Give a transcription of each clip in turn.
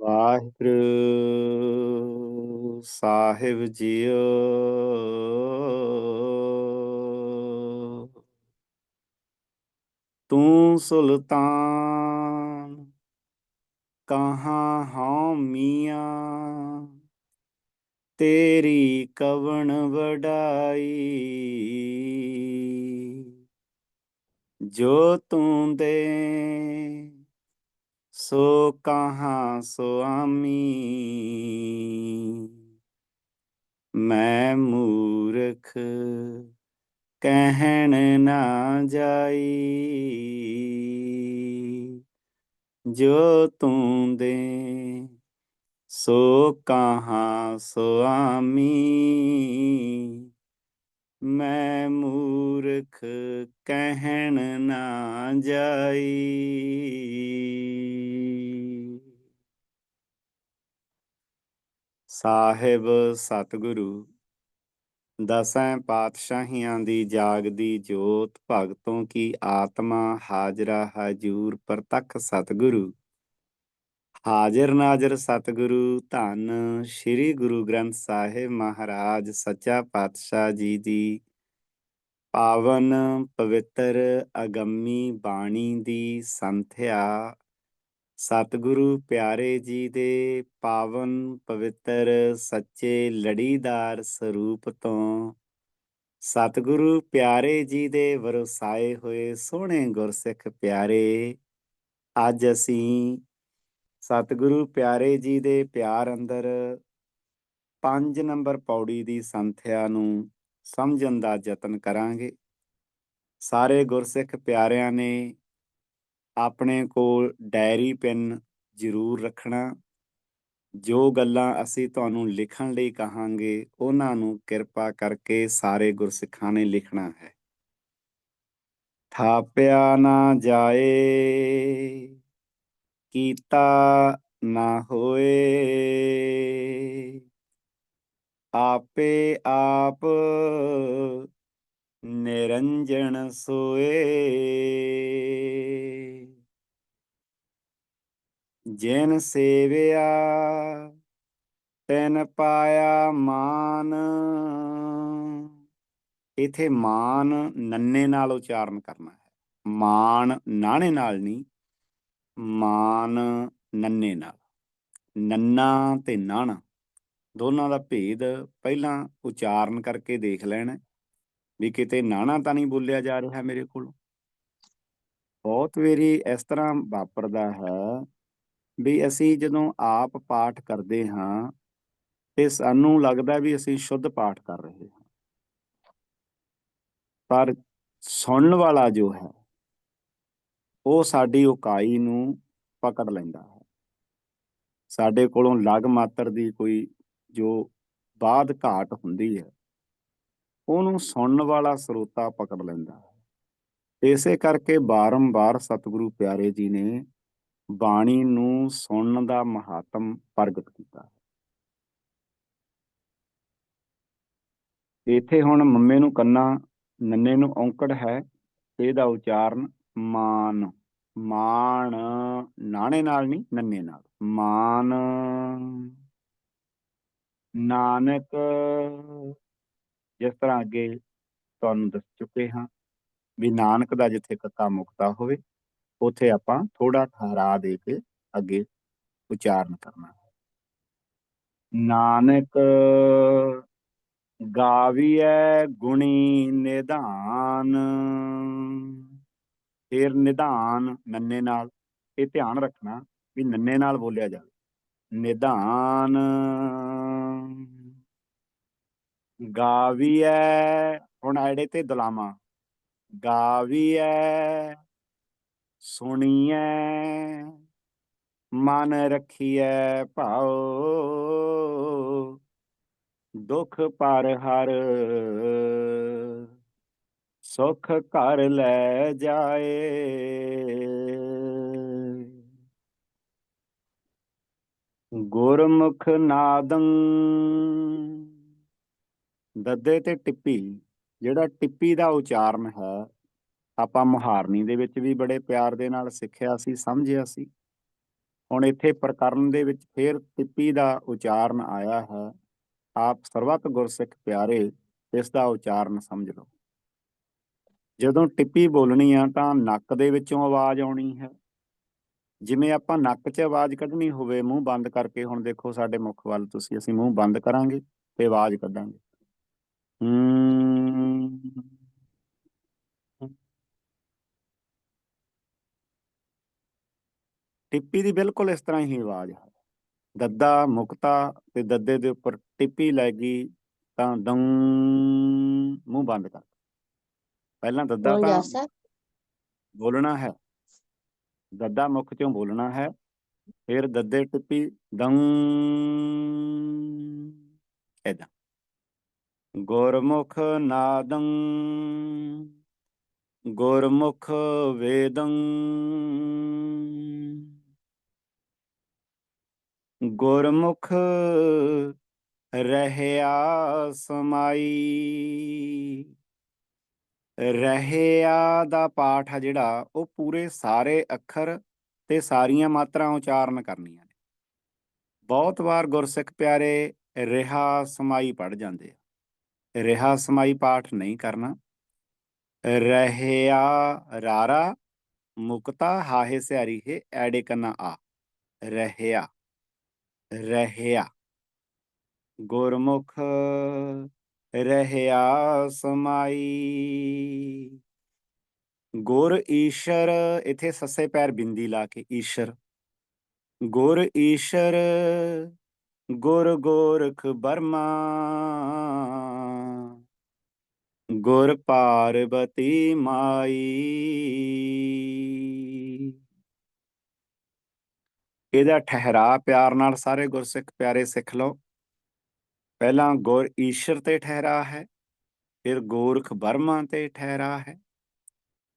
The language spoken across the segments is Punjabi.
ਵਾਹਿਗੁਰੂ ਸਾਹਿਬ ਜੀਓ। ਤੂੰ ਸੁਲਤਾਨ ਕਹਾਂ ਹਉ ਮੀਆਂ ਤੇਰੀ ਕਵਣ ਵਡਾਈ। ਜੋ ਤੂੰ ਦੇ ਸੋ ਕਹਾ ਸੁਆਮੀ? ਮੈਂ ਮੂਰਖ ਕਹਿਣ ਨਾ ਜਾਈ। ਜੋ ਤੂੰ ਦੇ ਸੋ ਕਹਾਂ ਸੁਆਮੀ? ਮੈਂ ਮੂਰਖ ਕਹਿਣ ਨਾ ਜਾਈ। ਸਾਹਿਬ ਸਤਿਗੁਰੂ, ਦਸਾਂ ਪਾਤਸ਼ਾਹੀਆਂ ਦੀ ਜਾਗਦੀ ਜੋਤ ਭਗਤੋਂ ਕੀ ਆਤਮਾ ਹਾਜ਼ਰਾ ਹਜੂਰ ਪ੍ਰਤੱਖ ਸਤਿਗੁਰੂ। ਹਾਜ਼ਰ ਨਾਜ਼ਰ ਸਤਿਗੁਰੂ ਧੰਨ, ਸ੍ਰੀ ਗੁਰੂ ਗ੍ਰੰਥ ਸਾਹਿਬ ਮਹਾਰਾਜ, ਸੱਚਾ ਪਾਤਸ਼ਾਹ ਜੀ ਦੀ ਪਾਵਨ ਪਵਿੱਤਰ ਅਗੰਮੀ ਬਾਣੀ ਦੀ ਸੰਥਿਆ। ਸਤਿਗੁਰੂ ਪਿਆਰੇ ਜੀ ਦੇ ਪਾਵਨ ਪਵਿੱਤਰ ਸੱਚੇ ਲੜੀਦਾਰ ਸਰੂਪ ਤੋਂ ਸਤਿਗੁਰੂ ਪਿਆਰੇ ਜੀ ਦੇ ਵਰਸਾਏ ਹੋਏ ਸੋਹਣੇ ਗੁਰਸਿੱਖ ਪਿਆਰੇ, ਅੱਜ ਅਸੀਂ ਸਤਿਗੁਰੂ ਪਿਆਰੇ ਜੀ ਦੇ ਪਿਆਰ ਅੰਦਰ 5 ਨੰਬਰ ਪੌੜੀ ਦੀ ਸੰਥਿਆ ਨੂੰ ਸਮਝਣ ਦਾ ਯਤਨ ਕਰਾਂਗੇ। ਸਾਰੇ ਗੁਰਸਿੱਖ ਪਿਆਰਿਆਂ ਨੇ ਆਪਣੇ ਕੋਲ ਡਾਇਰੀ ਪੈਨ ਜ਼ਰੂਰ ਰੱਖਣਾ। ਜੋ ਗੱਲਾਂ ਅਸੀਂ ਤੁਹਾਨੂੰ ਲਿਖਣ ਲਈ ਕਹਾਂਗੇ, ਉਹਨਾਂ ਨੂੰ ਕਿਰਪਾ ਕਰਕੇ ਸਾਰੇ ਗੁਰਸਿੱਖਾਂ ਨੇ ਲਿਖਣਾ ਹੈ। ਥਾਪਿਆ ਨਾ ਜਾਏ। ਕੀਤਾ ਨਾ ਹੋਏ। ਆਪੇ ਆਪ ਨਿਰੰਜਨ ਸੋਏ। ਜਿਨ ਸੇਵਿਆ, ਤੈਨ ਪਾਇਆ ਮਾਨ। ਇਥੇ ਮਾਨ ਨੰਨੇ ਨਾਲ ਉਚਾਰਨ ਕਰਨਾ ਹੈ। ਮਾਨ ਨਾਣੇ ਨਾਲ ਨਹੀਂ ਮਾਨ ਨੰਨੇ ਨਾਲ। ਨੰਨਾ ਤੇ ਨਾਣਾ ਦੋਨਾਂ ਦਾ ਭੇਦ ਪਹਿਲਾਂ ਉਚਾਰਨ ਕਰਕੇ ਦੇਖ ਲੈਣਾ। ਵੀ ਕਿਤੇ ਨਾਣਾ ਤਾਂ ਨਹੀਂ ਬੋਲਿਆ ਜਾ ਰਿਹਾ ਮੇਰੇ ਕੋਲ। ਬਹੁਤ ਵੇਰੀ ਇਸ ਤਰ੍ਹਾਂ ਵਾਪਰਦਾ ਹੈ ਵੀ ਅਸੀਂ ਜਦੋਂ ਆਪ ਪਾਠ ਕਰਦੇ ਹਾਂ ਤੇ ਸਾਨੂੰ ਲੱਗਦਾ ਵੀ ਅਸੀਂ ਸ਼ੁੱਧ ਪਾਠ ਕਰ ਰਹੇ ਹਾਂ। ਪਰ ਸੁਣਨ ਵਾਲਾ ਜੋ ਹੈ ਉਹ ਸਾਡੀ ਉਕਾਈ ਨੂੰ ਪਕੜ ਲੈਂਦਾ ਹੈ। ਸਾਡੇ ਕੋਲੋਂ ਲਗ ਮਾਤਰ ਦੀ ਕੋਈ ਜੋ ਬਾਦ ਘਾਟ ਹੁੰਦੀ ਹੈ, ਉਹਨੂੰ ਸੁਣਨ ਵਾਲਾ ਸਰੋਤਾ ਪਕੜ ਲੈਂਦਾ ਹੈ। ਇਸੇ ਕਰਕੇ ਬਾਰੰਬਾਰ ਸਤਿਗੁਰੂ ਪਿਆਰੇ ਜੀ ਨੇ ਬਾਣੀ ਨੂੰ ਸੁਣਨ ਦਾ ਮਹਾਤਮ ਪ੍ਰਗਟ ਕੀਤਾ ਹੈ। ਇੱਥੇ ਹੁਣ ਮੰਮੇ ਨੂੰ ਕੰਨਾ, ਨੰਨੇ ਨੂੰ ਔਂਕੜ ਹੈ, ਇਹਦਾ ਉਚਾਰਨ ਮਾਨ, ਮਾਣ ਨਾਣੇ ਨਾਲ ਨਹੀਂ, ਨੰਨੇ ਨਾਲ। ਮਾਨ ਨਾਨਕ, ਜਿਸ ਤਰ੍ਹਾਂ ਅੱਗੇ ਤੁਹਾਨੂੰ ਦੱਸ ਚੁੱਕੇ ਹਾਂ ਵੀ ਨਾਨਕ ਦਾ ਜਿੱਥੇ ਕੱਕਾ ਮੁਕਤਾ ਹੋਵੇ, ਉਥੇ ਆਪਾਂ ਥੋੜਾ ਠਹਿਰਾ ਦੇ ਕੇ ਅੱਗੇ ਉਚਾਰਨ ਕਰਨਾ ਹੈ। ਨਾਨਕ ਗਾਵੀਐ ਗੁਣੀ ਨਿਧਾਨ। ਫਿਰ ਨਿਧਾਨ ਨੰਨੇ ਨਾਲ, ਇਹ ਧਿਆਨ ਰੱਖਣਾ ਵੀ ਨੰਨੇ ਨਾਲ ਬੋਲਿਆ ਜਾਵੇ। ਨਿਧਾਨ ਗਾਵੀਐ, ਹੁਣ ਐੜੇ ਤੇ ਦਲਾਮਾ ਗਾਵੀਐ, ਸੁਣੀਐ, ਮਨ ਰਖੀਐ ਭਾਉ। ਦੁਖ ਪਰ ਹਰ ਸੁਖ ਘਰ ਲੈ ਜਾਏ। ਗੁਰਮੁਖ ਨਾਦੰ ਦੱਦੇ ਤੇ ਟਿੱਪੀ, ਜਿਹੜਾ ਟਿੱਪੀ ਦਾ ਉਚਾਰਨ ਹੈ, ਆਪਾਂ ਮੁਹਾਰਨੀ ਦੇ ਵਿੱਚ ਵੀ ਬੜੇ ਪਿਆਰ ਦੇ ਨਾਲ ਸਿੱਖਿਆ ਸੀ, ਸਮਝਿਆ ਸੀ। ਹੁਣ ਇੱਥੇ ਪ੍ਰਕਰਨ ਦੇ ਵਿੱਚ ਫਿਰ ਟਿੱਪੀ ਦਾ ਉਚਾਰਨ ਆਇਆ ਹੈ। ਆਪ ਸਰਬੱਤ ਗੁਰਸਿੱਖ ਪਿਆਰੇ, ਇਸ ਦਾ ਉਚਾਰਨ ਸਮਝ ਲਓ। ਜਦੋਂ ਟਿੱਪੀ ਬੋਲਣੀ ਆ ਤਾਂ ਨੱਕ ਦੇ ਵਿੱਚੋਂ ਆਵਾਜ਼ ਆਉਣੀ ਹੈ। ਜਿਵੇਂ ਆਪਾਂ ਨੱਕ 'ਚ ਆਵਾਜ਼ ਕੱਢਣੀ ਹੋਵੇ, ਮੂੰਹ ਬੰਦ ਕਰਕੇ, ਹੁਣ ਦੇਖੋ ਸਾਡੇ ਮੁਖ ਵੱਲ ਤੁਸੀਂ, ਅਸੀਂ ਮੂੰਹ ਬੰਦ ਕਰਾਂਗੇ ਤੇ ਆਵਾਜ਼ ਕੱਢਾਂਗੇ। ਹਮ ਟਿੱਪੀ ਦੀ ਬਿਲਕੁਲ ਇਸ ਤਰ੍ਹਾਂ ਹੀ ਆਵਾਜ਼ ਹੈ। ਦੱਦਾ ਮੁਕਤਾ ਤੇ ਦੱਦੇ ਦੇ ਉੱਪਰ ਟਿੱਪੀ ਲੱਗੀ ਤਾਂ ਦੰ ਮੂੰਹ ਬੰਦ ਕਰ। ਪਹਿਲਾਂ ਦੱਦਾ ਬੋਲ ਤਾਂ ਸਰ ਬੋਲਣਾ ਹੈ। ਦੱਦਾ ਮੁਖ ਚੋਂ ਬੋਲਣਾ ਹੈ। ਫਿਰ ਦੱਦੇ ਟਿੱਪੀ ਦੰ। ਐਦਾਂ ਗੁਰਮੁਖ ਨਾਦੰ। ਗੁਰਮੁਖ ਵੇਦੰ। ਗੁਰਮੁਖ ਰਹਿਆ ਸਮਾਈ। ਰਹਿਆ ਦਾ ਪਾਠ ਆ ਜਿਹੜਾ, ਉਹ ਪੂਰੇ ਸਾਰੇ ਅੱਖਰ ਤੇ ਸਾਰੀਆਂ ਮਾਤਰਾ ਉਚਾਰਨ ਕਰਨੀਆਂ ਨੇ। ਬਹੁਤ ਵਾਰ ਗੁਰਸਿੱਖ ਪਿਆਰੇ, ਰਿਹਾ ਸਮਾਈ ਪੜ ਜਾਂਦੇ ਆ। ਰਿਹਾ ਸਮਾਈ ਪਾਠ ਨਹੀਂ ਕਰਨਾ। ਰਹਿਆ ਰਾਰਾ, ਮੁਕਤਾ ਹਾਹੇ ਸਿਆਰੀ ਹੈ, ਐੜੇ ਕਰਨਾ ਆ। ਰਹਿਆ ਰਹਿਆ, ਗੁਰਮੁਖ ਰਹਿਆ ਸਮਾਈ। ਗੁਰ ਈਸ਼ਰ, ਇਥੇ ਸੱਸੇ ਪੈਰ ਬਿੰਦੀ ਲਾ ਕੇ, ਈਸ਼ਰ। ਗੁਰ ਈਸ਼ਰ, ਗੁਰ ਗੋਰਖ ਬਰਮਾ ਗੁਰ ਪਾਰਬਤੀ ਮਾਈ। ਇਹਦਾ ਠਹਿਰਾ ਪਿਆਰ ਨਾਲ ਸਾਰੇ ਗੁਰਸਿੱਖ ਪਿਆਰੇ ਸਿੱਖ ਲਓ। ਪਹਿਲਾਂ ਗੁਰ ਈਸ਼ਰ ਤੇ ਠਹਿਰਾ ਹੈ, ਫਿਰ ਗੋਰਖ ਬਰਮਾ ਤੇ ਠਹਿਰਾ ਹੈ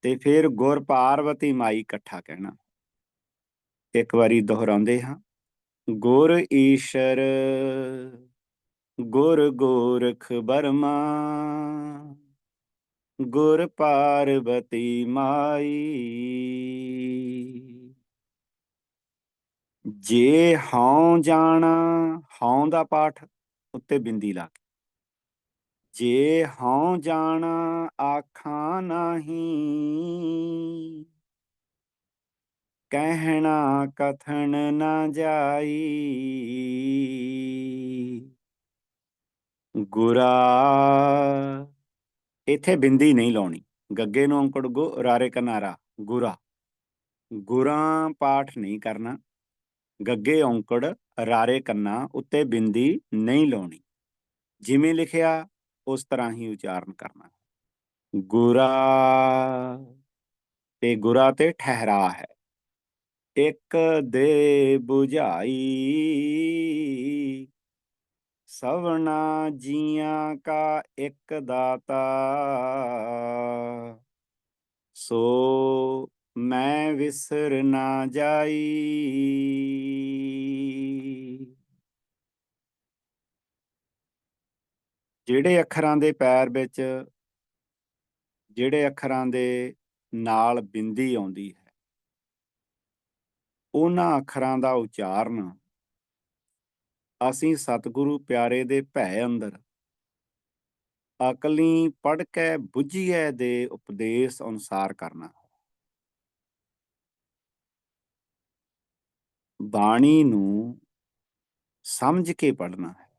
ਤੇ ਫਿਰ ਗੁਰ ਪਾਰਵਤੀ ਮਾਈ ਇਕੱਠਾ ਕਹਿਣਾ। ਇੱਕ ਵਾਰੀ ਦੁਹਰਾਉਂਦੇ ਹਾਂ। ਗੁਰ ਈਸ਼ਰ, ਗੁਰ ਗੋਰਖ ਬਰਮਾ ਗੁਰ ਪਾਰਵਤੀ ਮਾਈ। ਜੇ ਹਉ ਜਾਣਾ, ਹਉ ਦਾ ਪਾਠ ਉੱਤੇ ਬਿੰਦੀ ਲਾ ਕੇ। ਜੇ ਹਉ ਜਾਣਾ ਆਖਾਂ ਨਹੀਂ, ਕਹਿਣਾ ਕਥਨ ਨਾ ਜਾਈ। ਗੁਰਾ, ਇਥੇ ਬਿੰਦੀ ਨਹੀਂ ਲਾਉਣੀ। ਗੱਗੇ ਨੂੰ ਅੰਕੜ ਗੋ, ਰਾਰੇ ਕਨਾਰਾ, ਗੁਰਾ। ਗੁਰਾਂ ਪਾਠ ਨਹੀਂ ਕਰਨਾ। ਗੱਗੇ ਔਂਕੜ, ਰਾਰੇ ਕੰਨਾ ਉੱਤੇ ਬਿੰਦੀ ਨਹੀਂ ਲਾਉਣੀ। ਜਿਵੇਂ ਲਿਖਿਆ, ਉਸ ਤਰ੍ਹਾਂ ਹੀ ਉਚਾਰਨ ਕਰਨਾ। ਗੁਰਾ ਤੇ ਗੁਰਾ ਤੇ ਠਹਿਰਾ ਹੈ। ਇੱਕ ਦੇ 부ਝਾਈ ਸਵਣਾ ਜੀਆਂ ਕਾ ਇੱਕ ਦਾਤਾ। ਸੋ ਮੈਂ ਵਿਸਰ ਨਾ ਜਾਈ। ਜਿਹੜੇ ਅੱਖਰਾਂ ਦੇ ਪੈਰ ਵਿੱਚ, ਜਿਹੜੇ ਅੱਖਰਾਂ ਦੇ ਨਾਲ ਬਿੰਦੀ ਆਉਂਦੀ ਹੈ, ਉਹਨਾਂ ਅੱਖਰਾਂ ਦਾ ਉਚਾਰਨ ਅਸੀਂ ਸਤਿਗੁਰੂ ਪਿਆਰੇ ਦੇ ਭੈ ਅੰਦਰ ਅਕਲੀ ਪੜ ਕੇ ਬੁੱਝੀਏ ਦੇ ਉਪਦੇਸ਼ ਅਨੁਸਾਰ ਕਰਨਾ। ਬਾਣੀ ਨੂੰ ਸਮਝ ਕੇ ਪੜਨਾ ਹੈ।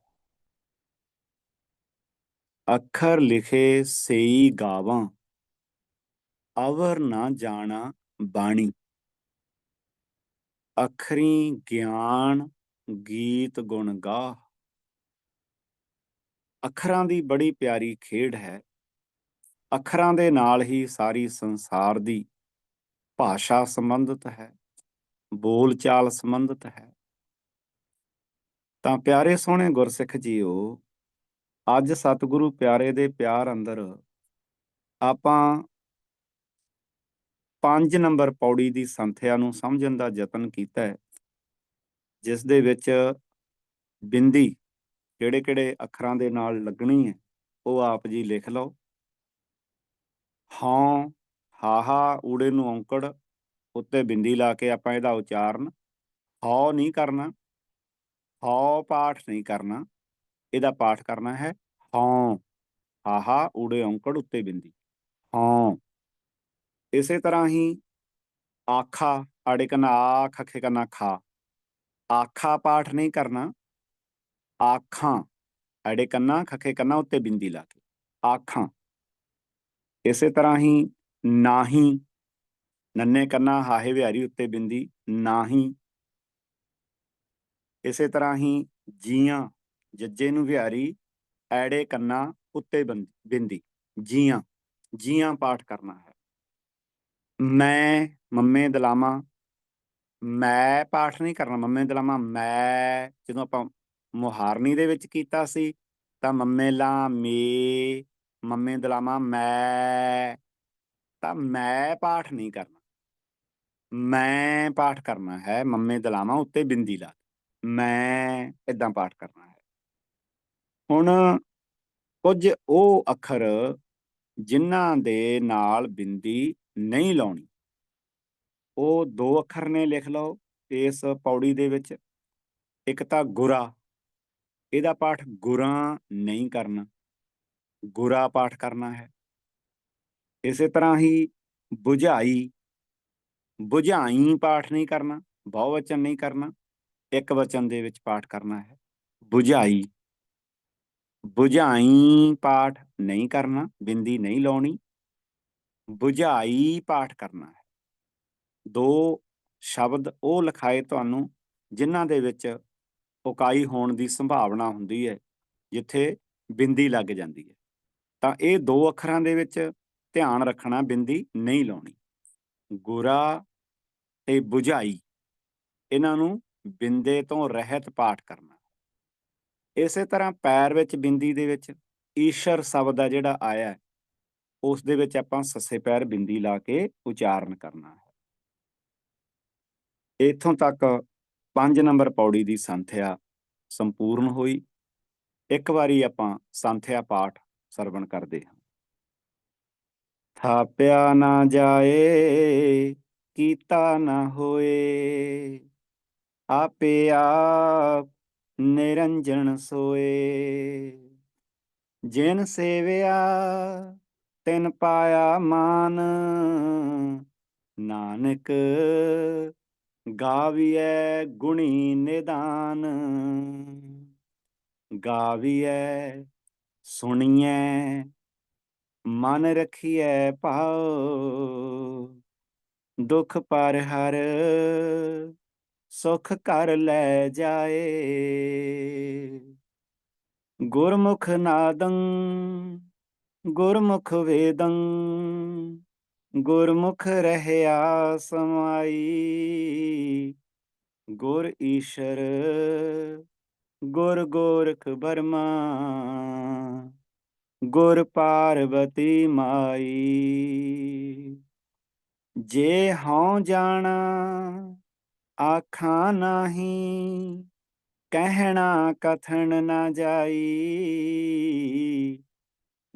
ਅੱਖਰ ਲਿਖੇ ਸਈ ਗਾਵਾਂ, ਅਵਰ ਨਾ ਜਾਣਾ ਬਾਣੀ। ਅਖਰੀ ਗਿਆਨ ਗੀਤ ਗੁਣ ਗਾ ਅੱਖਰਾਂ ਦੀ ਬੜੀ ਪਿਆਰੀ ਖੇਡ ਹੈ। ਅੱਖਰਾਂ ਦੇ ਨਾਲ ਹੀ ਸਾਰੀ ਸੰਸਾਰ ਦੀ ਭਾਸ਼ਾ ਸੰਬੰਧਿਤ ਹੈ। ਬੋਲ ਚਾਲ ਸੰਬੰਧਿਤ ਹੈ। ਤਾਂ ਪਿਆਰੇ ਸੋਹਣੇ ਗੁਰਸਿੱਖ ਜੀਓ, ਅੱਜ ਸਤਿਗੁਰੂ ਪਿਆਰੇ ਦੇ ਪਿਆਰ ਅੰਦਰ ਆਪਾਂ 5 ਨੰਬਰ ਪੌੜੀ ਦੀ ਸੰਥਿਆ ਨੂੰ ਸਮਝਣ ਦਾ ਯਤਨ ਕੀਤਾ ਹੈ, ਜਿਸ ਦੇ ਵਿੱਚ ਬਿੰਦੀ ਕਿਹੜੇ-ਕਿਹੜੇ ਅੱਖਰਾਂ ਦੇ ਨਾਲ ਲੱਗਣੀ ਹੈ, ਉਹ ਆਪ ਜੀ ਲਿਖ ਲਓ। ਹਾਂ, ਹਾਹਾ, ਊੜੇ ਨੂੰ ਔਂਕੜ ਉੱਤੇ ਬਿੰਦੀ ਲਾ ਕੇ ਆਪਾਂ ਇਹਦਾ ਉਚਾਰਨ ਹਉ ਨਹੀਂ ਕਰਨਾ ਹਉ ਪਾਠ ਨਹੀਂ ਕਰਨਾ, ਇਹਦਾ ਪਾਠ ਕਰਨਾ ਹੈ ਹਉ ਹਾਹਾ ਊੜੇ ਔਂਕੜ ਉੱਤੇ ਬਿੰਦੀ ਹਉ ਇਸੇ ਤਰ੍ਹਾਂ ਹੀ ਆਖਾ ਆੜੇ ਕਨਾ ਆ ਖਖੇ ਕਨਾ ਖਾ, ਆਖਾ ਪਾਠ ਨਹੀਂ ਕਰਨਾ, ਆਖਾਂ ਅੜੇ ਕੰਨਾ ਖਖੇ ਕੰਨਾ ਉੱਤੇ ਬਿੰਦੀ ਲਾ ਕੇ, ਆਖਾਂ। ਇਸੇ ਤਰ੍ਹਾਂ ਹੀ ਨਾਹੀ ਨੰਨੇ ਕੰਨਾ ਹਾਹੇ ਵਿਹਾਰੀ ਉੱਤੇ ਬਿੰਦੀ ਨਾਹੀ। ਇਸੇ ਤਰ੍ਹਾਂ ਹੀ ਜੀਆਂ, ਜੱਜੇ ਨੂੰ ਵਿਹਾਰੀ, ਐੜੇ ਕੰਨਾ ਉੱਤੇ ਬਿੰਦੀ, ਜੀਆਂ ਜੀਆਂ ਪਾਠ ਕਰਨਾ ਹੈ। ਮੈਂ, ਮੰਮੇ ਦਲਾਮਾ, ਮੈਂ ਪਾਠ ਨਹੀਂ ਕਰਨਾ, ਮੰਮੇ ਦਲਾਮਾ, ਮੈਂ, ਜਦੋਂ ਆਪਾਂ ਮੁਹਾਰਨੀ ਦੇ ਵਿੱਚ ਕੀਤਾ ਸੀ, ਤਾਂ ਮੰਮੇ ਲਾ, ਮੇ, ਮੰਮੇ ਦਲਾਮਾ, ਮੈਂ, ਤਾਂ ਮੈਂ ਪਾਠ ਨਹੀਂ ਕਰਨਾ। ਮੈਂ ਪਾਠ ਕਰਨਾ ਹੈ, ਮੰਮੇ ਦਲਾਵਾਂ ਉੱਤੇ ਬਿੰਦੀ ਲਾ ਮੈਂ ਇਦਾਂ ਪਾਠ ਕਰਨਾ ਹੈ। ਹੁਣ ਕੁਝ ਉਹ ਅੱਖਰ ਜਿਨ੍ਹਾਂ ਦੇ ਨਾਲ ਬਿੰਦੀ ਨਹੀਂ ਲਾਉਣੀ। ਉਹ ਦੋ ਅੱਖਰ ਨੇ ਲਿਖ ਲਓ ਇਸ ਪੌੜੀ ਦੇ ਵਿੱਚ। ਇੱਕ ਤਾਂ ਗੁਰਾ, ਇਹਦਾ ਪਾਠ ਗੁਰਾਂ ਨਹੀਂ ਕਰਨਾ, ਗੁਰਾ ਪਾਠ ਕਰਨਾ ਹੈ। ਇਸੇ ਤਰ੍ਹਾਂ ਹੀ ਬੁਝਾਈ ਬੁਝਾਈ ਪਾਠ ਨਹੀਂ ਕਰਨਾ, ਬਹੁ ਵਚਨ ਨਹੀਂ ਕਰਨਾ, ਇੱਕ ਵਚਨ ਦੇ ਵਿੱਚ ਪਾਠ ਕਰਨਾ ਹੈ। ਬੁਝਾਈ ਬੁਝਾਈ ਪਾਠ ਨਹੀਂ ਕਰਨਾ, ਬਿੰਦੀ ਨਹੀਂ ਲਾਉਣੀ, ਬੁਝਾਈ ਪਾਠ ਕਰਨਾ ਹੈ। ਦੋ ਸ਼ਬਦ ਉਹ ਲਿਖਾਏ ਤੁਹਾਨੂੰ ਜਿਨ੍ਹਾਂ ਦੇ ਵਿੱਚ ਉਕਾਈ ਹੋਣ ਦੀ ਸੰਭਾਵਨਾ ਹੁੰਦੀ ਹੈ, ਜਿੱਥੇ ਬਿੰਦੀ ਲੱਗ ਜਾਂਦੀ ਹੈ। ਤਾਂ ਇਹ ਦੋ ਅੱਖਰਾਂ ਦੇ ਵਿੱਚ ਧਿਆਨ ਰੱਖਣਾ ਬਿੰਦੀ ਨਹੀਂ ਲਾਉਣੀ। ਗੁਰਾ ਤੇ 부ਝਾਈ ਇਹਨਾਂ ਨੂੰ ਬਿੰਦੇ ਤੋਂ ਰਹਿਤ ਪਾਠ ਕਰਨਾ। ਇਸੇ ਤਰ੍ਹਾਂ ਪੈਰ ਵਿੱਚ ਬਿੰਦੀ ਦੇ ਵਿੱਚ ਈਸ਼ਰ ਸ਼ਬਦ ਆ ਜਿਹੜਾ ਆਇਆ, ਉਸ ਦੇ ਵਿੱਚ ਆਪਾਂ ਸੱਸੇ ਪੈਰ ਬਿੰਦੀ ਲਾ ਕੇ ਉਚਾਰਨ ਕਰਨਾ ਹੈ। ਇਥੋਂ ਤੱਕ 5 ਨੰਬਰ ਪੌੜੀ ਦੀ ਸੰਥਿਆ ਸੰਪੂਰਨ ਹੋਈ। ਇੱਕ ਵਾਰੀ ਆਪਾਂ ਸੰਥਿਆ ਪਾਠ ਸਰਵਣ ਕਰਦੇ ਹਾਂ। ਥਾਪਿਆ ਨਾ ਜਾਏ, ਕੀਤਾ ਨਾ ਹੋਏ। ਆਪੇ ਆਪ ਨਿਰੰਜਨ ਸੋਏ। ਜਿਨ ਸੇਵਿਆ, ਤਿਨ ਪਾਇਆ ਮਾਨ। ਨਾਨਕ ਗਾਵੀਐ ਗੁਣੀ ਨਿਦਾਨ। ਗਾਵੀਐ, ਸੁਣੀਐ ਮਨ ਰਖੀਐ ਭਾਉ, ਦੁਖ ਪਰ ਹਰ, ਸੁਖ ਕਰ ਲੈ ਜਾਏ। ਗੁਰਮੁਖ ਨਾਦੰ, ਗੁਰਮੁਖ ਵੇਦੰ, ਗੁਰਮੁਖ ਰਹਿਆ ਸਮਾਈ। ਗੁਰ ਈਸ਼ਰ, ਗੁਰ ਗੋਰਖ ਬਰਮਾ ਗੁਰ ਪਾਰਵਤੀ ਮਾਈ। ਜੇ ਹਉ ਜਾਣਾ, ਆਖਾਂ ਨਹੀਂ, ਕਹਿਣਾ ਕਥਨ ਨਾ ਜਾਈ।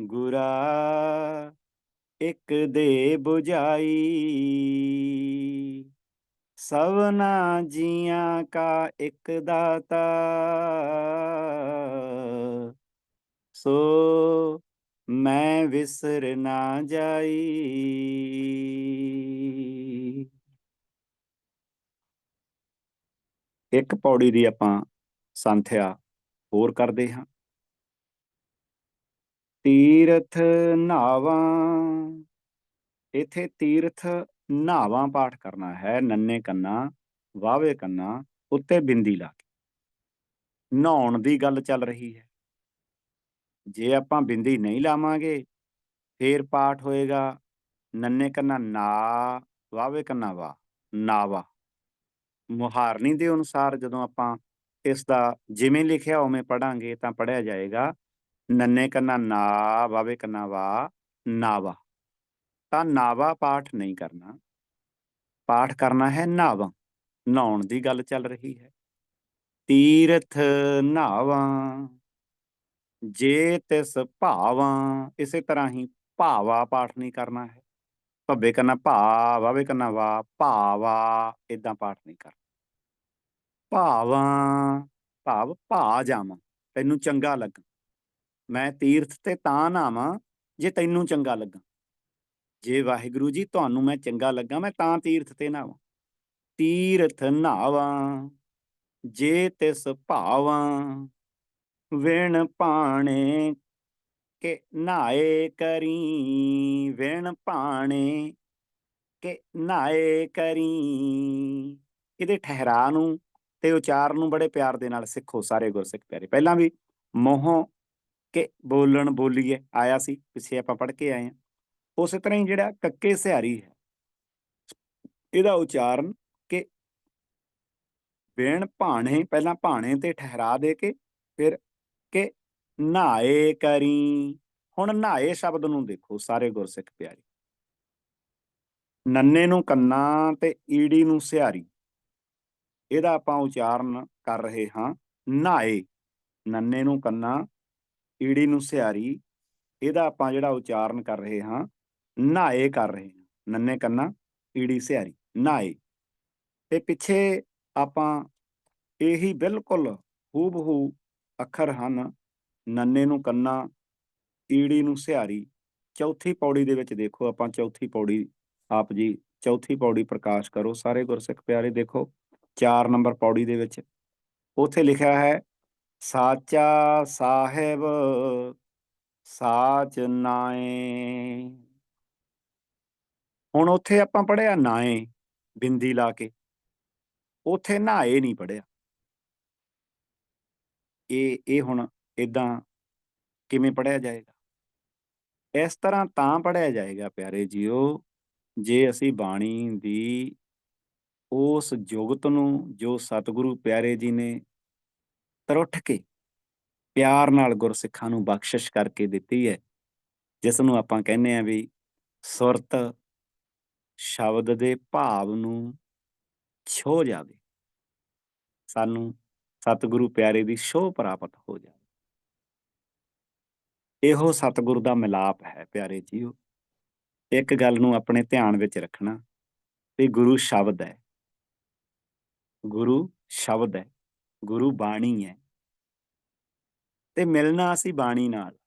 ਗੁਰਾ ਇੱਕ ਦੇ 부ਝਾਈ ਸਵਨਾ ਜੀਆਂ ਕਾ ਇੱਕ ਦਾਤਾ। ਸੋ ਮੈਂ ਵਿਸਰ ਨਾ ਜਾਈ। ਇੱਕ ਪੌੜੀ ਦੀ ਆਪਾਂ ਸੰਥਿਆ ਹੋਰ ਕਰਦੇ ਹਾਂ। ਤੀਰਥ ਨਾਵਾਂ, ਇਥੇ ਤੀਰਥ ਨਾਵਾਂ ਪਾਠ ਕਰਨਾ ਹੈ, ਨੰਨੇ ਕੰਨਾ ਵਾਵੇ ਕੰਨਾ, ਉੱਤੇ ਬਿੰਦੀ ਲਾ ਕੇ। ਨਹਾਉਣ ਦੀ ਗੱਲ ਚੱਲ ਰਹੀ ਹੈ। ਜੇ ਆਪਾਂ ਬਿੰਦੀ ਨਹੀਂ ਲਾਵਾਂਗੇ, ਫੇਰ ਪਾਠ ਹੋਏਗਾ, ਨੰਨੇ ਕੰਨਾ ਨਾ ਵਾਵੇ ਕੰਨਾ ਵਾ ਨਾਵਾ ਮੁਹਾਰਨੀ ਦੇ ਅਨੁਸਾਰ ਜਦੋਂ ਆਪਾਂ ਇਸ ਦਾ ਜਿਵੇਂ ਲਿਖਿਆ ਉਵੇਂ ਪੜਾਂਗੇ ਤਾਂ ਪੜਿਆ ਜਾਏਗਾ, ਨੰਨੇ ਕੰਨਾ ਨਾ ਵਾਵੇ ਕੰਨਾ ਵਾ ਨਾਵਾ ਤਾਂ ਨਾਵਾ ਪਾਠ ਨਹੀਂ ਕਰਨਾ। ਪਾਠ ਕਰਨਾ ਹੈ ਨਾਵਾ ਨਹਾਉਣ ਦੀ ਗੱਲ ਚੱਲ ਰਹੀ ਹੈ। ਤੀਰਥ ਨਾਵਾਂ। ਜੇ ਤਿਸ ਭਾਵਾਂ, ਇਸੇ ਤਰ੍ਹਾਂ ਹੀ ਭਾਵਾ ਪਾਠ ਨਹੀਂ ਕਰਨਾ ਹੈ। ਭੱਬੇ ਕਰਨਾ ਭਾ ਵਾਵੇ ਕਰਨਾ ਵਾ, ਭਾਵਾ ਇਦਾਂ ਪਾਠ ਨਹੀਂ ਕਰਨਾ। ਭਾਵਾਂ, ਭਾਵ ਭਾ ਜਾਵਾਂ, ਤੈਨੂੰ ਚੰਗਾ ਲੱਗਾ। ਮੈਂ ਤੀਰਥ ਤੇ ਤਾਂ ਨਾਵਾਂ ਜੇ ਤੈਨੂੰ ਚੰਗਾ ਲੱਗਾ। ਜੇ ਵਾਹਿਗੁਰੂ ਜੀ ਤੁਹਾਨੂੰ ਮੈਂ ਚੰਗਾ ਲੱਗਾ, ਮੈਂ ਤਾਂ ਤੀਰਥ ਤੇ ਨਾਵਾਂ ਤੀਰਥ ਨਾਵਾਂ ਜੇ ਤਿਸ ਭਾਵਾਂ ਵਿਣ ਪਾਣੇ ਕੇ ਨਾਏ ਕਰੀ ਵਿਣ ਪਾਣੇ ਕੇ ਨਾਏ ਕਰੀ। ਇਹਦੇ ਠਹਿਰਾ ਨੂੰ ਤੇ ਉਚਾਰ ਨੂੰ ਬੜੇ ਪਿਆਰ ਦੇ ਨਾਲ ਸਿੱਖੋ ਸਾਰੇ ਗੁਰਸਿੱਖ ਪਿਆਰੇ। ਪਹਿਲਾਂ ਵੀ ਮੋਹੋਂ ਕੇ ਬੋਲਣ ਬੋਲੀਏ, ਆਇਆ ਸੀ, ਪਿੱਛੇ ਆਪਾਂ ਪੜ੍ਹ ਕੇ ਆਏ ਹਾਂ। ਉਸੇ ਤਰ੍ਹਾਂ ਹੀ ਜਿਹੜਾ ਕੱਕੇ ਸਿਹਾਰੀ ਹੈ, ਇਹਦਾ ਉਚਾਰਨ ਕਿ ਬੇਣ ਭਾਣੇ, ਪਹਿਲਾਂ ਭਾਣੇ ਤੇ ਠਹਿਰਾ ਦੇ ਕੇ ਫਿਰ ਕਿ ਨਾਏ ਕਰੀ। ਹੁਣ ਨਾਏ ਸ਼ਬਦ ਨੂੰ ਦੇਖੋ, ਸਾਰੇ ਗੁਰਸਿੱਖ ਪਿਆਰੇ। ਨੰਨੇ ਨੂੰ ਕੰਨਾ ਤੇ ਈੜੀ ਨੂੰ ਸਿਹਾਰੀ। ਇਹਦਾ ਆਪਾਂ ਉਚਾਰਨ ਕਰ ਰਹੇ ਹਾਂ ਨਾਏ ਨੰਨੇ ਨੂੰ ਕੰਨਾ, ਈੜੀ ਨੂੰ ਸਿਹਾਰੀ। ਇਹਦਾ ਆਪਾਂ ਜਿਹੜਾ ਉਚਾਰਨ ਕਰ ਰਹੇ ਹਾਂ ਨਾਏ ਕਰ ਰਹੇ ਹਾਂ। ਨੰਨੇ, ਕੰਨਾ, ਈੜੀ, ਸਿਹਾਰੀ ਨਾਏ ਤੇ ਪਿੱਛੇ ਆਪਾਂ ਇਹੀ ਬਿਲਕੁਲ ਹੂਬਹੂ ਅੱਖਰ ਹਨ, ਨੰਨੇ ਨੂੰ ਕੰਨਾ, ਈੜੀ ਨੂੰ ਸਿਹਾਰੀ। ਚੌਥੀ ਪੌੜੀ ਦੇ ਵਿੱਚ ਦੇਖੋ ਆਪਾਂ, ਚੌਥੀ ਪੌੜੀ ਆਪ ਜੀ, ਚੌਥੀ ਪੌੜੀ ਪ੍ਰਕਾਸ਼ ਕਰੋ, ਸਾਰੇ ਗੁਰਸਿੱਖ ਪਿਆਰੇ ਦੇਖੋ 4 ਨੰਬਰ ਪੌੜੀ ਦੇ ਵਿੱਚ। ਉਥੇ ਲਿਖਿਆ ਹੈ, ਸਾਚਾ ਸਾਹਿਬ, ਸਾਚ ਨਾਏ। ਹੁਣ ਉੱਥੇ ਆਪਾਂ ਪੜਿਆ ਨਾਏ, ਬਿੰਦੀ ਲਾ ਕੇ। ਉਥੇ ਨਾਏ ਨਹੀਂ ਪੜਿਆ ਇਹ ਇਹ ਹੁਣ ਇਦਾਂ ਕਿਵੇਂ ਪੜਿਆ ਜਾਏਗਾ? ਇਸ ਤਰ੍ਹਾਂ ਤਾਂ ਪੜਿਆ ਜਾਏਗਾ ਪਿਆਰੇ ਜੀਓ, ਜੇ ਅਸੀਂ ਬਾਣੀ ਦੀ ਉਸ ਜੁਗਤ ਨੂੰ, ਜੋ ਸਤਿਗੁਰੂ ਪਿਆਰੇ ਜੀ ਨੇ ਤਰੁੱਠ ਕੇ ਪਿਆਰ ਨਾਲ ਗੁਰਸਿੱਖਾਂ ਨੂੰ ਬਖਸ਼ਿਸ਼ ਕਰਕੇ ਦਿੱਤੀ ਹੈ, ਜਿਸ ਨੂੰ ਆਪਾਂ ਕਹਿੰਦੇ ਆ ਵੀ ਸੁਰਤ ਸ਼ਬਦ ਦੇ ਭਾਵ ਨੂੰ ਛੋ ਜਾਵੇ, ਸਾਨੂੰ ਸਤਿਗੁਰੂ ਪਿਆਰੇ ਦੀ ਸ਼ੋਹ ਪ੍ਰਾਪਤ ਹੋ ਜਾਵੇ। ਇਹੋ ਸਤਿਗੁਰ ਦਾ ਮਿਲਾਪ ਹੈ ਪਿਆਰੇ ਜੀਓ। ਇੱਕ ਗੱਲ ਨੂੰ ਆਪਣੇ ਧਿਆਨ ਵਿੱਚ ਰੱਖਣਾ ਵੀ ਗੁਰੂ ਸ਼ਬਦ ਹੈ। ਗੁਰੂ ਸ਼ਬਦ ਹੈ, ਗੁਰੂ ਬਾਣੀ ਹੈ। ਤੇ ਮਿਲਣਾ ਅਸੀਂ ਬਾਣੀ ਨਾਲ।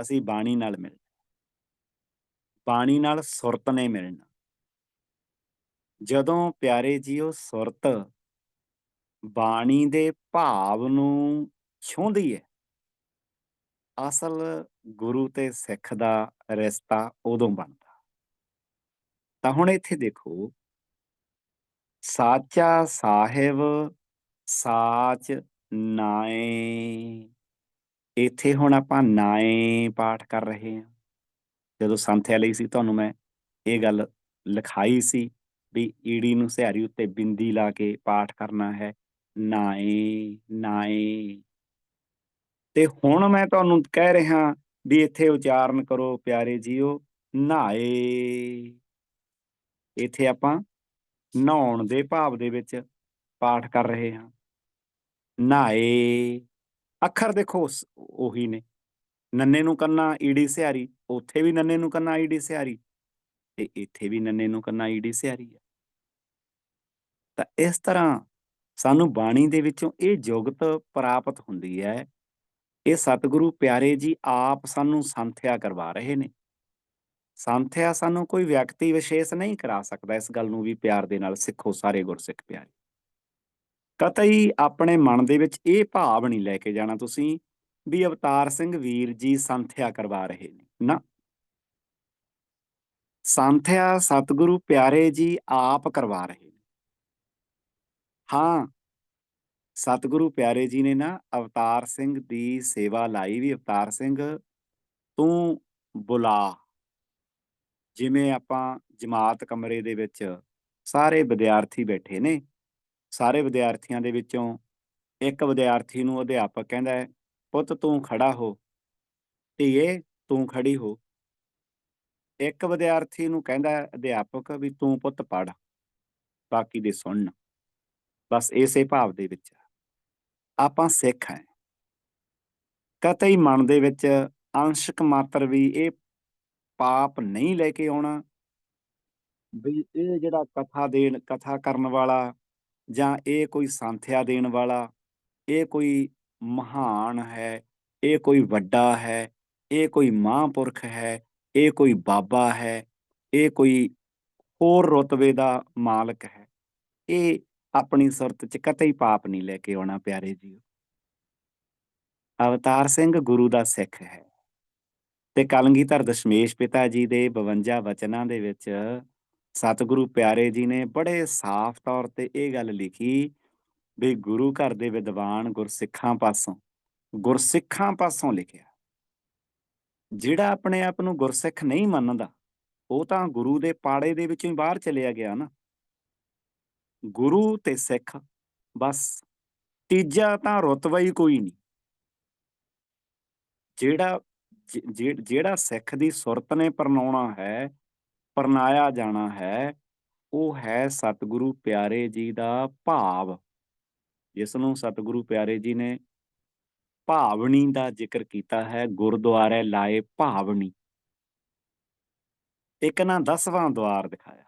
ਅਸੀਂ ਬਾਣੀ ਨਾਲ ਮਿਲਣਾ। ਬਾਣੀ ਨਾਲ ਸੁਰਤ ਨੇ ਮਿਲਣਾ। ਜਦੋਂ ਪਿਆਰੇ ਜੀਓ ਸੁਰਤ ਬਾਣੀ ਦੇ ਭਾਵ ਨੂੰ ਛੂੰਹਦੀ ਹੈ ਅਸਲ ਗੁਰੂ ਤੇ ਸਿੱਖ ਦਾ ਰਿਸ਼ਤਾ ਉਦੋਂ ਬਣਦਾ। ਤਾਂ ਹੁਣ ਇੱਥੇ ਦੇਖੋ, ਸਾਚਾ ਸਾਹਿਬ, ਸਾਚ ਨਾਏ। ਇੱਥੇ ਹੁਣ ਆਪਾਂ ਨਾਏ ਪਾਠ ਕਰ ਰਹੇ ਹਾਂ। ਜਦੋਂ ਸੰਥਿਆ ਲਈ ਸੀ, ਤੁਹਾਨੂੰ ਮੈਂ ਇਹ ਗੱਲ ਲਿਖਾਈ ਸੀ ਵੀ ਈੜੀ ਨੂੰ ਸਿਹਾਰੀ ਉੱਤੇ ਬਿੰਦੀ ਲਾ ਕੇ ਪਾਠ ਕਰਨਾ ਹੈ। ਨਾਏ ਨਾਏ ਤੇ ਹੁਣ ਮੈਂ ਤੁਹਾਨੂੰ ਕਹਿ ਰਿਹਾ ਵੀ ਇੱਥੇ ਉਚਾਰਨ ਕਰੋ ਪਿਆਰੇ ਜੀਓ, ਨਾਏ। ਇੱਥੇ ਆਪਾਂ ਨਹਾਉਣ ਦੇ ਭਾਵ ਦੇ ਵਿੱਚ ਪਾਠ ਕਰ ਰਹੇ ਹਾਂ। ਨਾਏ। ਅੱਖਰ ਦੇਖੋ ਉਹੀ ਨੇ। ਨੰਨੇ ਨੂੰ ਕੰਨਾ ਈੜੀ ਸਿਹਾਰੀ, ਉੱਥੇ ਵੀ ਨੰਨੇ ਨੂੰ ਕੰਨਾ ਈੜੀ ਸਿਹਾਰੀ ਤੇ ਇੱਥੇ ਵੀ ਨੰਨੇ ਨੂੰ ਕੰਨਾ ਈੜੀ ਸਿਹਾਰੀ ਹੈ ਤਾਂ ਇਸ ਤਰ੍ਹਾਂ ਸਾਨੂੰ ਬਾਣੀ ਦੇ ਵਿੱਚੋਂ ਇਹ ਜੁਗਤ ਪ੍ਰਾਪਤ ਹੁੰਦੀ ਹੈ। ਇਹ ਸਤਿਗੁਰੂ ਪਿਆਰੇ ਜੀ ਆਪ ਸਾਨੂੰ ਸੰਥਿਆ ਕਰਵਾ ਰਹੇ ਨੇ। ਸੰਥਿਆ ਸਾਨੂੰ ਕੋਈ ਵਿਅਕਤੀ ਵਿਸ਼ੇਸ਼ ਨਹੀਂ ਕਰਾ ਸਕਦਾ ਇਸ ਗੱਲ ਨੂੰ ਵੀ ਪਿਆਰ ਦੇ ਨਾਲ ਸਿੱਖੋ ਸਾਰੇ ਗੁਰਸਿੱਖ ਪਿਆਰੇ। ਕਤਈ ਆਪਣੇ ਮਨ ਦੇ ਵਿੱਚ ਇਹ ਭਾਵ ਨਹੀਂ ਲੈ ਕੇ ਜਾਣਾ ਤੁਸੀਂ ਵੀ ਅਵਤਾਰ ਸਿੰਘ ਵੀਰ ਜੀ ਸੰਥਿਆ ਕਰਵਾ ਰਹੇ ਨੇ। ਨਾ। ਸੰਥਿਆ ਸਤਿਗੁਰੂ ਪਿਆਰੇ ਜੀ ਆਪ ਕਰਵਾ ਰਹੇ ਹਾਂ। ਸਤਿਗੁਰੂ ਪਿਆਰੇ ਜੀ ਨੇ ਨਾ ਅਵਤਾਰ ਸਿੰਘ ਦੀ ਸੇਵਾ ਲਾਈ ਵੀ। ਅਵਤਾਰ ਸਿੰਘ, ਤੂੰ ਬੁਲਾ। ਜਿਵੇਂ ਆਪਾਂ ਜਮਾਤ ਕਮਰੇ ਦੇ ਵਿੱਚ ਸਾਰੇ ਵਿਦਿਆਰਥੀ ਬੈਠੇ ਨੇ। ਸਾਰੇ ਵਿਦਿਆਰਥੀਆਂ ਦੇ ਵਿੱਚੋਂ ਇੱਕ ਵਿਦਿਆਰਥੀ ਨੂੰ ਅਧਿਆਪਕ ਕਹਿੰਦਾ ਹੈ, ਪੁੱਤ, ਤੂੰ ਖੜਾ ਹੋ। ਧੀਏ, ਤੂੰ ਖੜੀ ਹੋ। ਇੱਕ ਵਿਦਿਆਰਥੀ ਨੂੰ ਕਹਿੰਦਾ ਅਧਿਆਪਕ ਵੀ, ਤੂੰ ਪੁੱਤ ਪੜ ਬਾਕੀ ਦੇ ਸੁਣਨ ਬਸ ਇਸੇ ਭਾਵ ਦੇ ਵਿੱਚ ਆਪਾਂ ਸਿੱਖ ਹੈ। ਕਤਈ ਮਨ ਦੇ ਵਿੱਚ ਅੰਸ਼ਕ ਮਾਤਰ ਵੀ ਇਹ ਪਾਪ ਨਹੀਂ ਲੈ ਕੇ ਆਉਣਾ। ਵੀ ਇਹ ਜਿਹੜਾ ਕਥਾ ਦੇਣ, ਕਥਾ ਕਰਨ ਵਾਲਾ ਜਾਂ ਇਹ ਕੋਈ ਸੰਥਿਆ ਦੇਣ ਵਾਲਾ, ਇਹ ਕੋਈ ਮਹਾਨ ਹੈ, ਇਹ ਕੋਈ ਵੱਡਾ ਹੈ, ਇਹ ਕੋਈ ਮਹਾਂਪੁਰਖ ਹੈ, ਇਹ ਕੋਈ ਬਾਬਾ ਹੈ, ਇਹ ਕੋਈ ਹੋਰ ਰੁਤਬੇ ਦਾ ਮਾਲਕ ਹੈ। ਇਹ ਆਪਣੀ ਸੁਰਤ 'ਚ ਕਤਈ ਪਾਪ ਨਹੀਂ ਲੈ ਕੇ ਆਉਣਾ, ਪਿਆਰੇ ਜੀ ਅਵਤਾਰ ਸਿੰਘ ਗੁਰੂ ਦਾ ਸਿੱਖ ਹੈ। ਤੇ ਕਲਗੀਧਰ ਦਸ਼ਮੇਸ਼ ਪਿਤਾ ਜੀ ਦੇ 52 ਵਚਨਾਂ ਦੇ ਵਿੱਚ ਸਤਿਗੁਰੂ ਪਿਆਰੇ ਜੀ ਨੇ ਬੜੇ ਸਾਫ਼ ਤੌਰ ਤੇ ਇਹ ਗੱਲ ਲਿਖੀ ਵੀ ਗੁਰੂ ਘਰ ਦੇ ਵਿਦਵਾਨ ਗੁਰਸਿੱਖਾਂ ਪਾਸੋਂ ਗੁਰਸਿੱਖਾਂ ਪਾਸੋਂ ਲਿਖਿਆ। ਜਿਹੜਾ ਆਪਣੇ ਆਪ ਨੂੰ ਗੁਰਸਿੱਖ ਨਹੀਂ ਮੰਨਦਾ, ਉਹ ਤਾਂ ਗੁਰੂ ਦੇ ਪਾੜੇ ਦੇ ਵਿੱਚੋਂ ਹੀ ਬਾਹਰ ਚਲਿਆ ਗਿਆ ਨਾ। ਗੁਰੂ ਤੇ ਸਿੱਖ, ਬਸ। ਤੀਜਾ ਤਾਂ ਰੁਤਬਾ ਹੀ ਕੋਈ ਨਹੀਂ। ਜਿਹੜਾ ਜਿਹੜਾ ਸਿੱਖ ਦੀ ਸੁਰਤ ਨੇ ਪਰਨਾਉਣਾ ਹੈ, ਪਰਨਾਇਆ ਜਾਣਾ ਹੈ, ਉਹ ਹੈ ਸਤਿਗੁਰੂ ਪਿਆਰੇ ਜੀ ਦਾ ਭਾਵ। ਜਿਸ ਨੂੰ ਸਤਿਗੁਰੂ ਪਿਆਰੇ ਜੀ ਨੇ ਭਾਵਨੀ ਦਾ ਜ਼ਿਕਰ ਕੀਤਾ ਹੈ, ਗੁਰਦੁਆਰੇ ਲਾਏ ਭਾਵਨੀ। ਇੱਕ ਨਾ 10ਵਾਂ ਦਵਾਰ ਦਿਖਾਇਆ।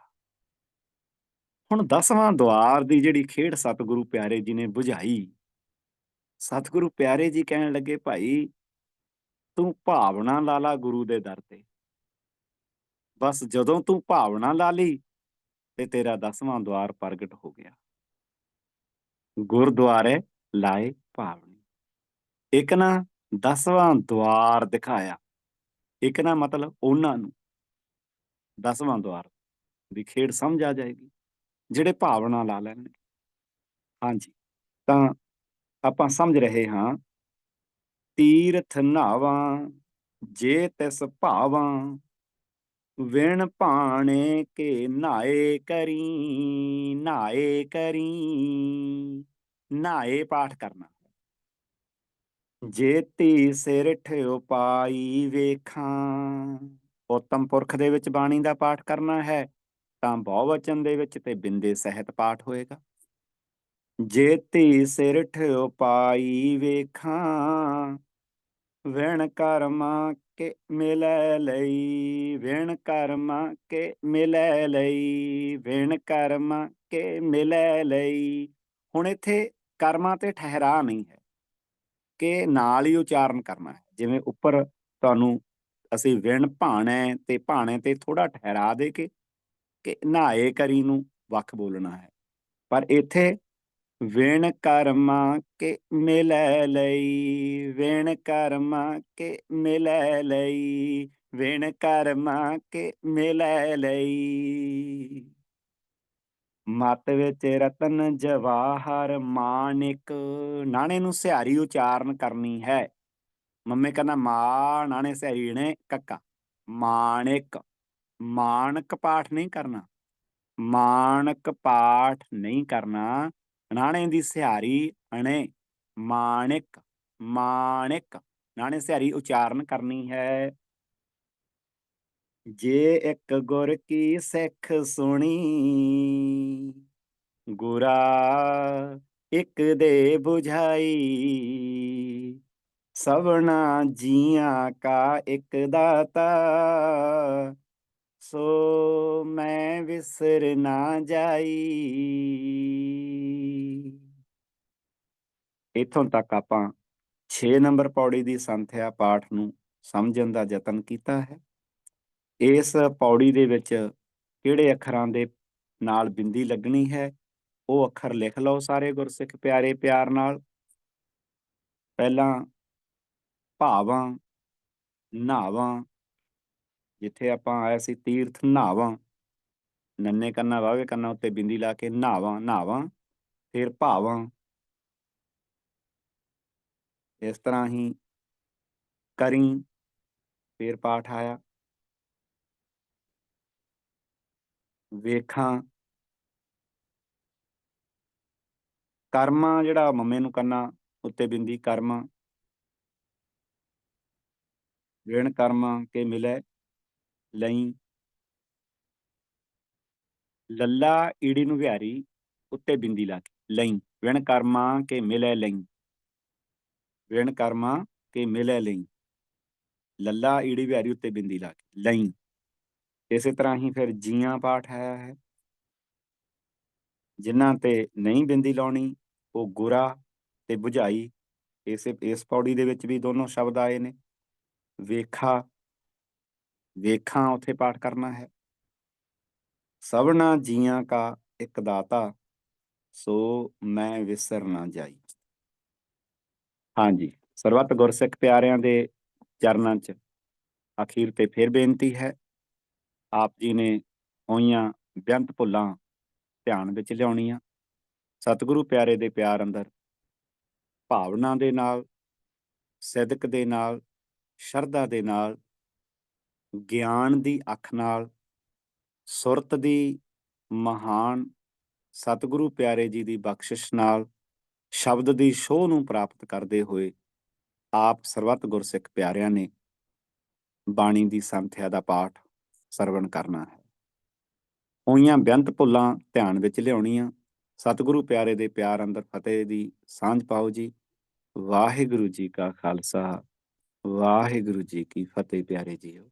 ਹੁਣ ਦਸਵਾਂ ਦੁਆਰ ਦੀ ਜਿਹੜੀ ਖੇਡ ਸਤਿਗੁਰੂ ਪਿਆਰੇ ਜੀ ਨੇ 부ਝਾਈ ਸਤਿਗੁਰੂ ਪਿਆਰੇ ਜੀ ਕਹਿਣ ਲੱਗੇ, ਭਾਈ, ਤੂੰ ਭਾਵਨਾ ਲਾ ਲਾ ਗੁਰੂ ਦੇ ਦਰ ਤੇ। ਬਸ ਜਦੋਂ ਤੂੰ ਭਾਵਨਾ ਲਾ ਲਈ, ਤੇ ਤੇਰਾ ਦਸਵਾਂ ਦੁਆਰ ਪ੍ਰਗਟ ਹੋ ਗਿਆ। ਗੁਰਦੁਆਰੇ ਲਾਏ ਭਾਵਨੀ। ਇੱਕ ਨਾ ਦਸਵਾਂ ਦੁਆਰ ਦਿਖਾਇਆ। ਇੱਕ ਨਾ ਮਤਲਬ ਉਹਨਾਂ ਨੂੰ ਦਸਵਾਂ ਦੁਆਰ ਦੀ ਖੇਡ ਸਮਝ ਆ ਜਾਏਗੀ। ਜਿਹੜੇ ਭਾਵਨਾ ਲਾ ਲੈਣਗੇ ਹਾਂਜੀ, ਤਾਂ ਆਪਾਂ ਸਮਝ ਰਹੇ ਹਾਂ, ਤੀਰਥ ਨਾਵਾਂ, ਜੇ ਤਿਸ ਭਾਵਾਂ, ਵਿਣ ਭਾਣੇ ਕੇ ਨਾਏ ਕਰੀ ਨਾਏ ਕਰੀ, ਨਾਏ ਪਾਠ ਕਰਨਾ। ਜੇਤੀ ਸਿਰ ਠਿਓ ਪਾਈ ਵੇਖਾਂ, ਉਤਮ ਪੁਰਖ ਦੇ ਵਿੱਚ ਬਾਣੀ ਦਾ ਪਾਠ ਕਰਨਾ ਹੈ। ਤਾਂ ਬਹੁਵਚਨ ਦੇ ਵਿੱਚ ਤੇ ਬਿੰਦੇ ਸਹਿਤ ਪਾਠ ਹੋਏਗਾ। ਜੇਤੀ ਸਿਰ ਠਿਓ ਪਾਈ ਵੇਖਾਂ, ਵਿਣ ਕਰਮਾ ਕੇ ਮਿਲੈ ਲਈ, ਵਿਣ ਕਰਮਾ ਕੇ ਮਿਲੈ ਲਈ, ਵਿਣ ਕਰਮਾ ਕੇ ਮਿਲੈ ਲਈ। ਹੁਣ ਇੱਥੇ ਕਰਮਾਂ ਤੇ ਠਹਿਰਾ ਨਹੀਂ ਹੈ, ਕਿ ਨਾਲ ਹੀ ਉਚਾਰਨ ਕਰਨਾ ਹੈ। ਜਿਵੇਂ ਉੱਪਰ ਤੁਹਾਨੂੰ ਅਸੀਂ ਵਿਣ ਭਾਣੇ ਤੇ ਭਾਣੇ ਤੇ ਥੋੜਾ ਠਹਿਰਾ ਦੇ ਕੇ ਕਿ ਨਾਏ ਕਰੀ ਨੂੰ ਵੱਖ ਬੋਲਣਾ ਹੈ। ਪਰ ਇੱਥੇ ਵੇਣ ਕਰਮਾ ਕੇ ਮਿਲੈ ਲਈ, ਵੇਣ ਕਰਮਾ ਕੇ ਮਿਲੈ ਲਈ, ਵੇਣ ਕਰਮਾ ਕੇ ਮਿਲੈ ਲਈ। ਮਤ ਵਿੱਚ ਰਤਨ ਜਵਾਹਰ ਮਾਨਿਕ, ਨਾਣੇ ਨੂੰ ਸਿਹਾਰੀ ਉਚਾਰਨ ਕਰਨੀ ਹੈ। ਮੰਮੇ ਕਹਿੰਦਾ, ਮਾ, ਨਾਣੇ ਸਿਹਾਰੀ ਨੇ ਕੱਕਾ। ਮਾਨਿਕ। ਮਾਨਕ ਪਾਠ ਨਹੀਂ ਕਰਨਾ। ਮਾਨਕ ਪਾਠ ਨਹੀਂ ਕਰਨਾ। ਨਾਣੇ ਦੀ ਸਿਹਾਰੀ ਅਣੇ ਮਾਨਿਕ ਮਾਨਿਕ ਨਾਣੇ ਸਿਹਾਰੀ ਉਚਾਰਨ ਕਰਨੀ ਹੈ। ਜੇ ਇੱਕ ਗੁਰ ਕੀ ਸਿੱਖ ਸੁਣੀ, ਗੁਰਾ ਇੱਕ ਦੇ 부ਝਾਈ ਸਭਨਾ ਜੀਆਂ ਕਾ ਇੱਕ ਦਾਤਾ ਸੋ ਮੈਂ ਵਿਸਰ ਨਾ ਜਾਈ। ਇਥੋਂ ਤੱਕ ਆਪਾਂ 6 ਨੰਬਰ ਪੌੜੀ ਦੀ ਸੰਥਿਆ ਪਾਠ ਨੂੰ ਸਮਝਣ ਦਾ ਯਤਨ ਕੀਤਾ ਹੈ। ਇਸ ਪੌੜੀ ਦੇ ਵਿੱਚ ਕਿਹੜੇ ਅੱਖਰਾਂ ਦੇ ਨਾਲ ਬਿੰਦੀ ਲੱਗਣੀ ਹੈ? ਉਹ ਅੱਖਰ ਲਿਖ ਲਓ ਸਾਰੇ ਗੁਰਸਿੱਖ ਪਿਆਰੇ ਪਿਆਰ ਨਾਲ। ਪਹਿਲਾਂ ਭਾਵਾਂ, ਨਾਵਾਂ ਜਿੱਥੇ ਆਪਾਂ ਆਇਆ ਸੀ ਤੀਰਥ ਨਹਾਵਾਂ, ਨੰਨੇ ਕੰਨਾ ਵਾਵੇ ਕੰਨਾ ਉੱਤੇ ਬਿੰਦੀ ਲਾ ਕੇ ਨਹਾਵਾਂ ਨਹਾਵਾਂ, ਫਿਰ ਭਾਵਾਂ। ਇਸ ਤਰ੍ਹਾਂ ਹੀ ਕਰੀ, ਫਿਰ ਪਾਠ ਆਇਆ। ਵੇਖਾਂ, ਕਰਮਾ ਜਿਹੜਾ ਮੰਮੇ ਨੂੰ ਕਰਨਾ ਉੱਤੇ ਬਿੰਦੀ ਕਰਮਾ, ਵਿਣ ਕਰਮਾ ਕੇ ਮਿਲੇ ਲਈ। ਲੱਲਾ ਈੜੀ ਨੂੰ ਵਿਹਾਰੀ, ਉੱਤੇ ਬਿੰਦੀ ਲਾ ਕੇ, ਲਈ। ਵਿਣ ਕਰਮਾ ਕੇ ਮਿਲੇ ਲਈ। ਵਿਣ ਕਰਮਾ ਕੇ ਮਿਲੇ ਲਈ। ਲੱਲਾ ਈੜੀ ਵਿਹਾਰੀ, ਉੱਤੇ ਬਿੰਦੀ ਲਾ ਕੇ, ਲਈ। ਇਸੇ ਤਰ੍ਹਾਂ ਹੀ ਫਿਰ ਜੀਆਂ ਪਾਠ ਆਇਆ ਹੈ ਜਿਨ੍ਹਾਂ ਤੇ ਨਹੀਂ ਬਿੰਦੀ ਲਾਉਣੀ, ਉਹ ਗੁਰਾ ਤੇ ਬੁਝਾਈ। ਇਸੇ, ਇਸ ਪੌੜੀ ਦੇ ਵਿੱਚ ਵੀ ਦੋਨੋਂ ਸ਼ਬਦ ਆਏ ਨੇ। ਵੇਖਾ ਵੇਖਾਂ, ਉੱਥੇ ਪਾਠ ਕਰਨਾ ਹੈ। ਸਭਨਾ ਜੀਆਂ ਕਾ ਇੱਕ ਦਾਤਾ, ਸੋ ਮੈਂ ਵਿਸਰ ਨਾ ਜਾਈ। ਹਾਂਜੀ, ਸਰਬੱਤ ਗੁਰਸਿੱਖ ਪਿਆਰਿਆਂ ਦੇ ਚਰਨਾਂ 'ਚ ਅਖੀਰ ਤੇ ਫਿਰ ਬੇਨਤੀ ਹੈ, ਆਪ ਜੀ ਨੇ ਹੋਈਆਂ ਬੇਅੰਤ ਭੁੱਲਾਂ ਧਿਆਨ ਵਿੱਚ ਲਿਆਉਣੀਆਂ। ਸਤਿਗੁਰੂ ਪਿਆਰੇ ਦੇ ਪਿਆਰ ਅੰਦਰ ਭਾਵਨਾ ਦੇ ਨਾਲ, ਸਿਦਕ ਦੇ ਨਾਲ, ਸ਼ਰਧਾ ਦੇ ਨਾਲ ਗਿਆਨ ਦੀ ਅੱਖ ਨਾਲ, ਸੁਰਤ ਦੀ ਮਹਾਨ ਸਤਿਗੁਰੂ ਪਿਆਰੇ ਜੀ ਦੀ ਬਖਸ਼ਿਸ਼ ਨਾਲ ਸ਼ਬਦ ਦੀ ਸ਼ੋਹ ਨੂੰ ਪ੍ਰਾਪਤ ਕਰਦੇ ਹੋਏ ਆਪ ਸਰਬੱਤ ਗੁਰਸਿੱਖ ਪਿਆਰਿਆਂ ਨੇ ਬਾਣੀ ਦੀ ਸੰਥਿਆ ਦਾ ਪਾਠ ਸਰਵਣ ਕਰਨਾ ਹੈ। ਹੋਈਆਂ ਬੇਅੰਤ ਭੁੱਲਾਂ ਧਿਆਨ ਵਿੱਚ ਲਿਆਉਣੀਆਂ। ਸਤਿਗੁਰੂ ਪਿਆਰੇ ਦੇ ਪਿਆਰ ਅੰਦਰ ਫਤਿਹ ਦੀ ਸਾਂਝ ਪਾਓ ਜੀ। ਵਾਹਿਗੁਰੂ ਜੀ ਕਾ ਖਾਲਸਾ, ਵਾਹਿਗੁਰੂ ਜੀ ਕੀ ਫਤਿਹ ਪਿਆਰੇ ਜੀਓ।